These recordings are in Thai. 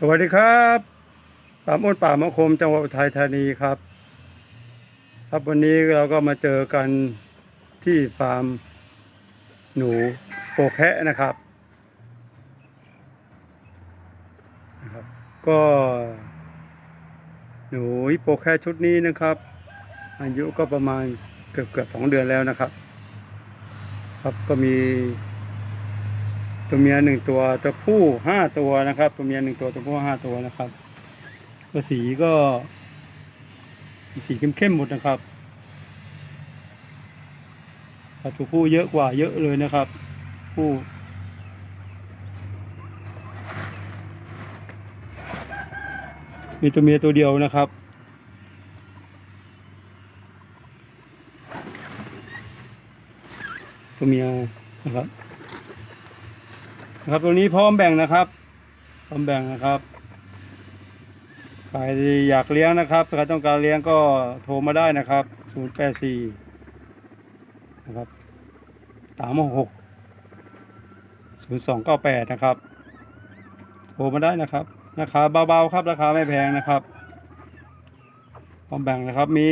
สวัสดีครับป่าอ้นป่ามะคมจังหวัดอุทัยธานีครับ ครับวันนี้เราก็มาเจอกันที่ฟาร์มหนูโปแคะนะครับนะครับ ก็หนูฮิปโปแคะชุดนี้นะครับ อายุก็ประมาณเกือบเกือบสองเดือนแล้วนะครับ ครับก็มี ตัวเมียหนึ่งตัวตัวผู้ห้าตัวนะครับ ตัวเมียหนึ่งตัวตัวผู้ห้าตัวนะครับตัวสีก็สีเข้มๆหมดนะครับครับตัวผู้เยอะกว่าเยอะเลยนะครับ ผู้มีตัวเมียตัวเดียวนะครับ ตัวเมียนะครับ นะครับตัวนี้พร้อมแบ่งนะครับพร้อมแบ่งนะครับใครอยากเลี้ยงนะครับใครต้องการเลี้ยงก็โทรมาได้นะครับ0 8 4นะครับ3 6 0 2 9 8นะครับโทรมาได้นะครับราคาเบาๆครับราคาไม่แพงนะครับพร้อมแบ่งนะครับมี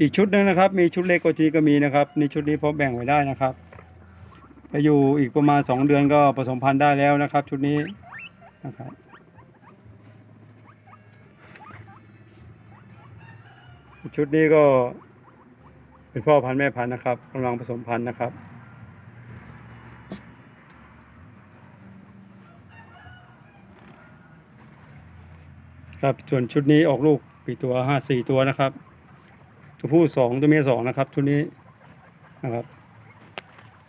อีกชุดหนึงนะครับ มีชุดเล็กกว่านี้ก็มีนะครับนี่ชุดนี้พร้อมแบ่งไว้ได้นะครับ ไปอยู่อีกประมาณสองเดือนก็ผสมพันธุ์ได้แล้วนะครับ ชุดนี้นะครับชุดนี้ก็เป็นพ่อพันธุ์แม่พันธุ์นะครับกำลังผสมพันธุ์นะครับครับส่วนชุดนี้ออกลูกปีตัวห้าสี่ตัวนะครับ ตัวผู้สองตัวเมียสองนะครับชุดนี้นะครับ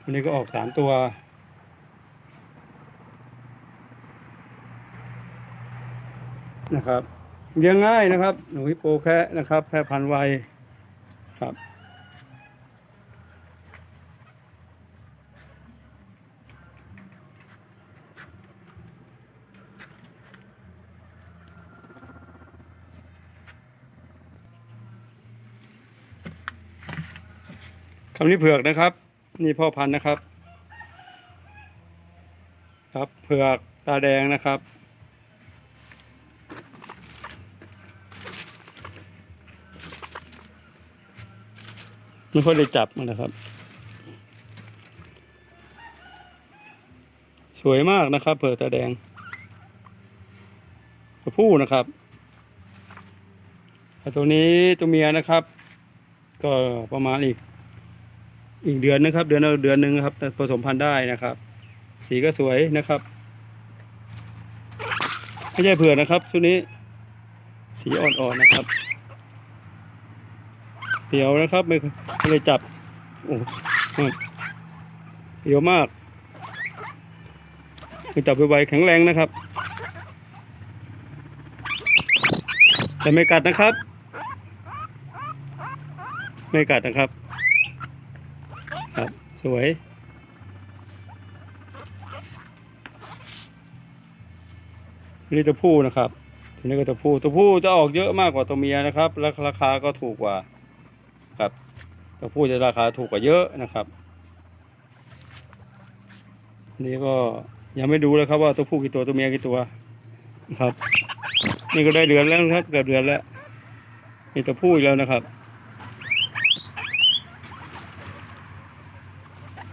วันนี้ก็ออกสามตัว นะครับเลี้ยงง่ายนะครับ หนูฮิปโปแคะนะครับ แพร่พันธุ์ไวครับ คำนี้เผือกนะครับ นี่พ่อพันธุ์นะครับ ครับเผือกตาแดงนะครับ ไม่ค่อยได้จับมันนะครับ สวยมากนะครับ เผือกตาแดงตัวผู้นะครับตัวนี้ตัวเมียนะครับ ก็ประมาณอีก อีกเดือนนะครับ เดือนเดือนหนึ่งครับ ผสมพันธุ์ได้นะครับ สีก็สวยนะครับไม่ใช่เผือกนะครับชุดนี้ สีอ่อนๆนะครับเปียวนะครับไม่ไม่ได้จับโอ้เปียวมากไม่จับไวๆแข็งแรงนะครับ แต่ไม่กัดนะครับ ไม่กัดนะครับ สวย นี่ตัวผู้นะครับทีนี้ก็ตัวผู้ตัวผู้จะออกเยอะมากกว่าตัวเมียนะครับและราคาก็ถูกกว่าครับตัวผู้จะราคาถูกกว่าเยอะนะครับ นี่ก็ยังไม่ดูเลยครับว่าตัวผู้กี่ตัวตัวเมียกี่ตัวนะครับ นี่ก็ได้เดือนแล้วครับเกือบเดือนแล้วมีตัวผู้อีกแล้วนะครับ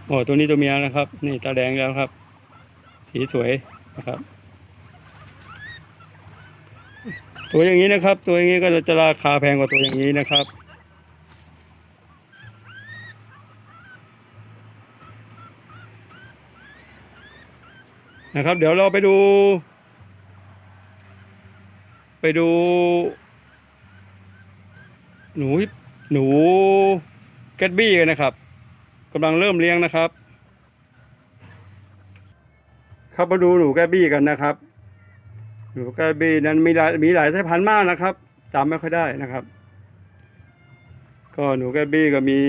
โอ้ตัวนี้ตัวเมียนะครับ นี่ตาแดงแล้วครับ สีสวยนะครับ ตัวอย่างนี้นะครับ ตัวอย่างนี้ก็จะราคาแพงกว่าตัวอย่างนี้นะครับนะครับ เดี๋ยวเราไปดู ไปดู หนูหนูแกตบี้กันนะครับ กำลังเริ่มเลี้ยงนะครับ ครับมาดูหนูแกบี้กันนะครับ หนูแกบี้นั้นมีหลายมีหลายสายพันธุ์มากนะครับจำไม่ค่อยได้นะครับ ก็หนูแกบี้ก็มี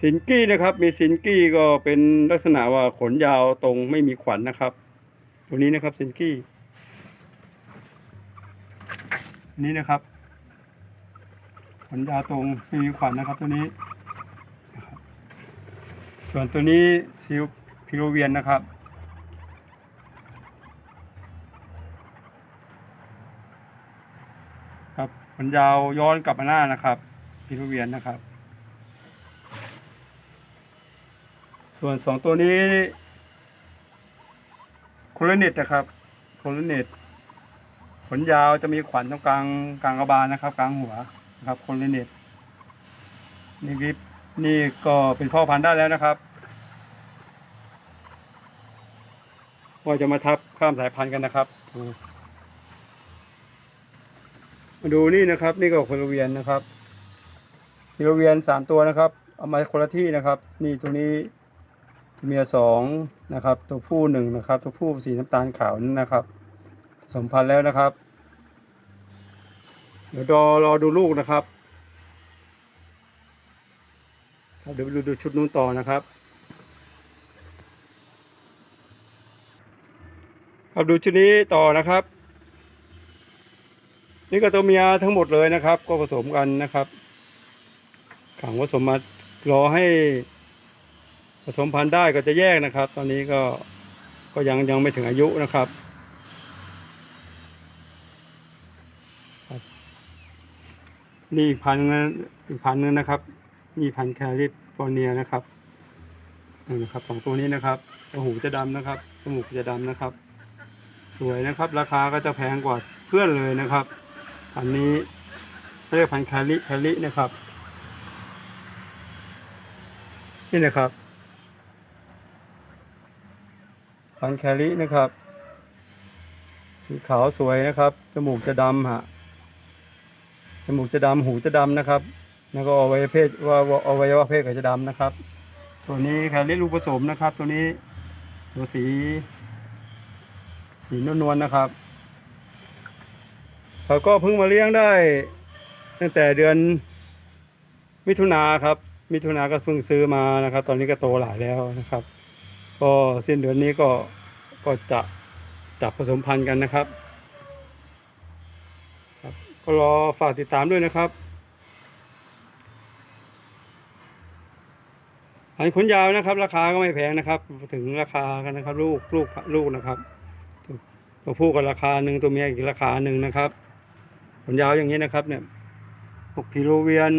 สินกี้นะครับ มีสินกี้ก็เป็นลักษณะว่าขนยาวตรงไม่มีขวัญนะครับ ตัวนี้นะครับสินกี้ นี้นะครับ ขนยาวตรงไม่มีขวัญนะครับตัวนี้ ส่วนตัวนี้ซิลพิโรเวียนนะครับ ครับมันยาวย้อนกลับมาหน้านะครับ พิโรเวียนนะครับ ส่วนสองตัวนี้โคลเนตนะครับโคลเนตขนยาวจะมีขวัญตรงกลางกลางกระบาลนะครับ กลางหัวนะครับโคลเนตในี่วิบ นี่ก็เป็นพ่อพันธุ์ได้แล้วนะครับว่าจะมาทับข้ามสายพันธุ์กันนะครับ มาดูนี่นะครับ นี่ก็โคลเวียนนะครับโคลเวียนสามตัวนะครับ เอามาคนละที่นะครับ นี่ตัวนี้เมียสองนะครับ ตัวผู้หนึ่งนะครับ ตัวผู้สีน้ำตาลขาวนั่นนะครับ สมพันธุ์แล้วนะครับ เดี๋ยวรอรอดูลูกนะครับครับ เดี๋ยวไปดูดูชุดนู้นต่อนะครับครับดูชุดนี้ต่อนะครับ นี่ก็ตัวเมียทั้งหมดเลยนะครับ ก็ผสมกันนะครับขังผสมมารอให้ผสมพันธุ์ได้ก็จะแยกนะครับ ตอนนี้ก็ก็ยังยังไม่ถึงอายุนะครับนี่อีกพันธุ์นึงอีกพันธุ์นึงนะครับ นี่พันธุ์แคลิฟอร์เนียนะครับนี่นะครับสองตัวนี้นะครับจมูจะดำนะครับจมูกจะดำนะครับ สวยนะครับ ราคาก็จะแพงกว่าเพื่อนเลยนะครับ อันนี้เขาเรียกพันธุ์แคลิแคลินะครับ นี่นะครับพันธุ์แคลินะครับสีขาวสวยนะครับ จมูกจะดำฮะจมูกจะดำหูจะดำนะครับ แล้วก็อวัยวะเพศว่าว่าอวัยวะเพศก็จะดำนะครับ ตัวนี้แคลิลูกผสมนะครับ ตัวนี้ตัวสี สีนวลๆนะครับเขาก็เพิ่งมาเลี้ยงได้ ตั้งแต่เดือนมิถุนาครับ มิถุนาก็เพิ่งซื้อมานะครับ ตอนนี้ก็โตหลายแล้วนะครับ ก็สิ้นเดือนนี้ก็ก็จะจับผสมพันธุ์กันนะครับ ครับ ก็รอฝากติดตามด้วยนะครับ อันขนยาวนะครับ ราคาก็ไม่แพงนะครับ ถึงราคากันนะครับ ลูกลูกลูกนะครับ ตัวผู้ก็ราคาหนึ่งตัวเมียอีกราคาหนึ่งนะครับขนยาวอย่างนี้นะครับ เนี่ยพวกพิโรเวียน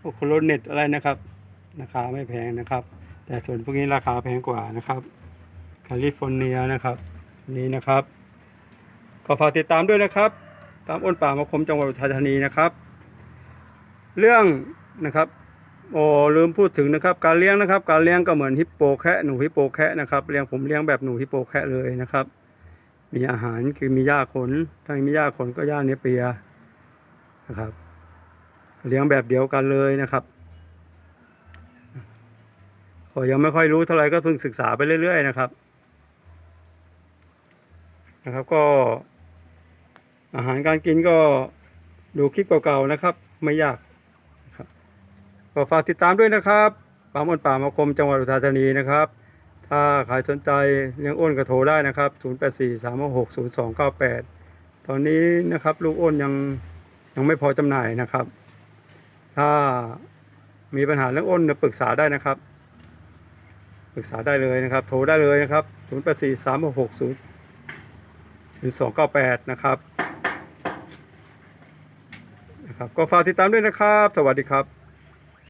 พวกโคโลเนตอะไรนะครับราคาไม่แพงนะครับ แต่ส่วนพวกนี้ราคาแพงกว่านะครับแคลิฟอร์เนียนะครับนี่นะครับก็ฝากติดตามด้วยนะครับ ตามอ้นป่ามาคมจังหวัดอุทัยธานีนะครับ เรื่องนะครับ โอ้ลืมพูดถึงนะครับ การเลี้ยงนะครับ การเลี้ยงก็เหมือนฮิปโปแคะหนูฮิปโปแคะนะครับเลี้ยงผมเลี้ยงแบบหนูฮิปโปแคะเลยนะครับ มีอาหารคือมีหญ้าขน ถ้ามีหญ้าขนก็หญ้าเนเปียนะครับ เลี้ยงแบบเดียวกันเลยนะครับก็ยังไม่ค่อยรู้เท่าไหร่ก็เพิ่งศึกษาไปเรื่อย ๆ นะครับนะครับก็อาหารการกินก็ดูคลิปเก่าๆนะครับ ไม่ยาก ก็ฝากติดตามด้วยนะครับป่ามนป่ามาคมจังหวัดอุทัยธานีนะครับ ถ้าใครสนใจเลี้ยงอ้นก็โทรได้นะครับ 0843660298 ตอนนี้นะครับลูกอ้นยังยังไม่พอจำหน่ายนะครับ ถ้ามีปัญหาเรื่องอ้นเนี่ยปรึกษาได้นะครับปรึกษาได้เลยนะครับ โทรได้เลยนะครับ 0843660298 นะครับนะครับ ก็ฝากติดตามด้วยนะครับ สวัสดีครับ